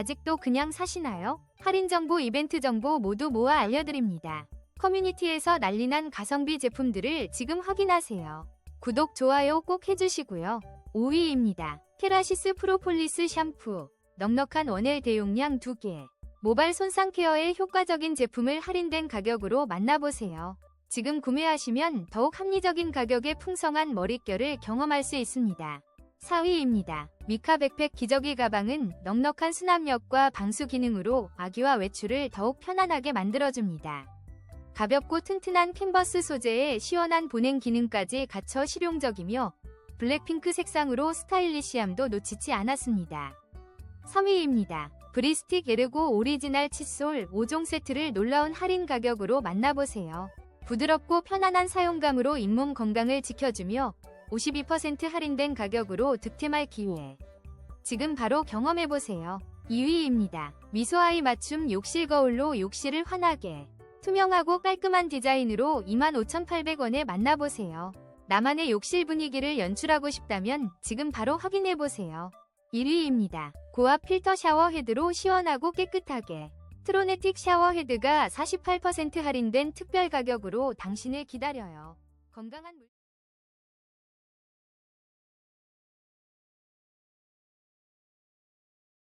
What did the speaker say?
아직도 그냥 사시나요? 할인 정보, 이벤트 정보 모두 모아 알려드립니다. 커뮤니티에서 난리난 가성비 제품들을 지금 확인하세요. 구독, 좋아요 꼭 해주시고요. 5위입니다. 케라시스 프로폴리스 샴푸. 넉넉한 원엘 대용량 2개. 모발 손상 케어에 효과적인 제품을 할인된 가격으로 만나보세요. 지금 구매하시면 더욱 합리적인 가격의 풍성한 머릿결을 경험할 수 있습니다. 4위입니다. 미카 백팩 기저귀 가방은 넉넉한 수납력과 방수 기능으로 아기와 외출을 더욱 편안하게 만들어줍니다. 가볍고 튼튼한 캔버스 소재에 시원한 보냉 기능까지 갖춰 실용적이며 블랙핑크 색상으로 스타일리시함도 놓치지 않았습니다. 3위입니다. 브리스틱 에르고 오리지널 칫솔 5종 세트를 놀라운 할인 가격으로 만나보세요. 부드럽고 편안한 사용감으로 잇몸 건강을 지켜주며 52% 할인된 가격으로 득템할 기회. 지금 바로 경험해보세요. 2위입니다. 미소아이 맞춤 욕실 거울로 욕실을 환하게. 투명하고 깔끔한 디자인으로 25,800원에 만나보세요. 나만의 욕실 분위기를 연출하고 싶다면 지금 바로 확인해보세요. 1위입니다. 고압 필터 샤워 헤드로 시원하고 깨끗하게. 트로네틱 샤워 헤드가 48% 할인된 특별 가격으로 당신을 기다려요. 건강한 물...